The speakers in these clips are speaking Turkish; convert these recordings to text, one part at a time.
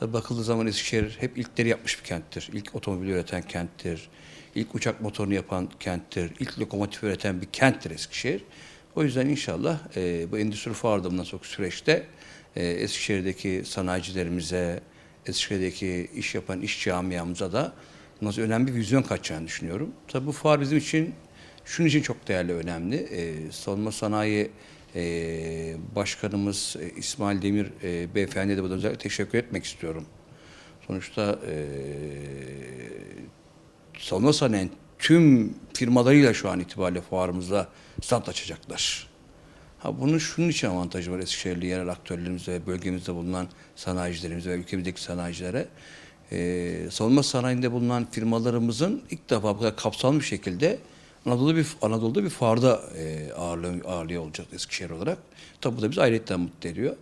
Tabii bakıldığı zaman Eskişehir hep ilkleri yapmış bir kenttir. İlk otomobil üreten kenttir. İlk uçak motorunu yapan kenttir. İlk lokomotif üreten bir kenttir Eskişehir. O yüzden inşallah e, bu endüstri fuarı da bundan sonraki süreçte e, Eskişehir'deki sanayicilerimize, Eskişehir'deki iş yapan iş camiamıza da nasıl önemli bir vizyon kaçacağını düşünüyorum. Tabii bu fuar bizim için şunun için çok değerli, önemli. E, savunma sanayi e, Başkanımız İsmail Demir e, Beyefendi'ye de burada özellikle teşekkür etmek istiyorum. Sonuçta e, savunma sanayinin tüm firmalarıyla şu an itibariyle fuarımızda stand açacaklar. Ha bunun şunun için avantajı var Eskişehirli yerel aktörlerimize ve bölgemizde bulunan sanayicilerimize ve ülkemizdeki sanayicilere. Ee, savunma sanayinde bulunan firmalarımızın ilk defa bu kadar kapsamlı bir şekilde Anadolu bir Anadolu'da bir fuarda e, ağırlığı, ağırlığı olacak Eskişehir olarak. Tabi bu da bizi ayrıyetten mutlu ediyor.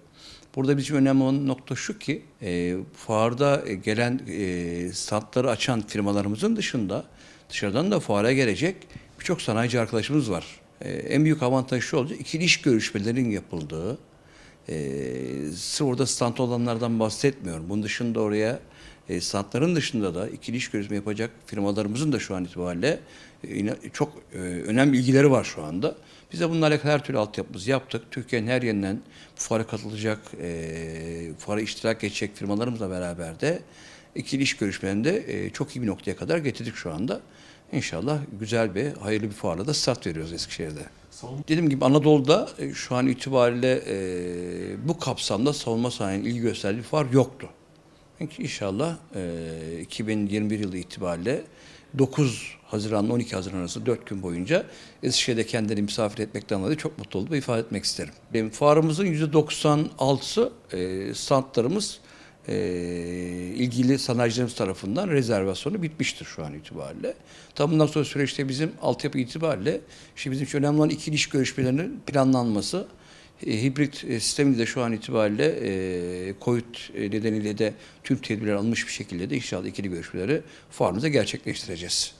Burada bizim önemli olan nokta şu ki e, fuarda e, gelen e, standları açan firmalarımızın dışında dışarıdan da fuara gelecek birçok sanayici arkadaşımız var. E, en büyük avantaj şu olacak ikili iş görüşmelerinin yapıldığı e, sırf orada stand olanlardan bahsetmiyorum. Bunun dışında oraya e, standların dışında da ikili iş görüşme yapacak firmalarımızın da şu an itibariyle e, çok e, önemli ilgileri var şu anda. Biz de bununla alakalı her türlü altyapımızı yaptık. Türkiye'nin her yerinden bu fuara katılacak, e, fuara iştirak edecek firmalarımızla beraber de ikili iş görüşmelerinde e, çok iyi bir noktaya kadar getirdik şu anda. İnşallah güzel bir, hayırlı bir fuarla da start veriyoruz Eskişehir'de. Dediğim gibi Anadolu'da e, şu an itibariyle e, bu kapsamda savunma sanayinin ilgi gösterdiği bir fuar yoktu. İnşallah e, 2021 yılı itibariyle 9 Haziran 12 Haziran arası 4 gün boyunca Eskişehir'de kendilerini misafir etmekten dolayı çok mutlu olduğumu ifade etmek isterim. Benim fuarımızın %96'sı e, standlarımız e, ilgili sanayicilerimiz tarafından rezervasyonu bitmiştir şu an itibariyle. Tam bundan sonra süreçte bizim altyapı itibariyle işte bizim için önemli olan ikili iş görüşmelerinin planlanması, e, hibrit e, sistemi de şu an itibariyle e, COVID nedeniyle de tüm tedbirler alınmış bir şekilde de inşallah ikili görüşmeleri fuarımızda gerçekleştireceğiz.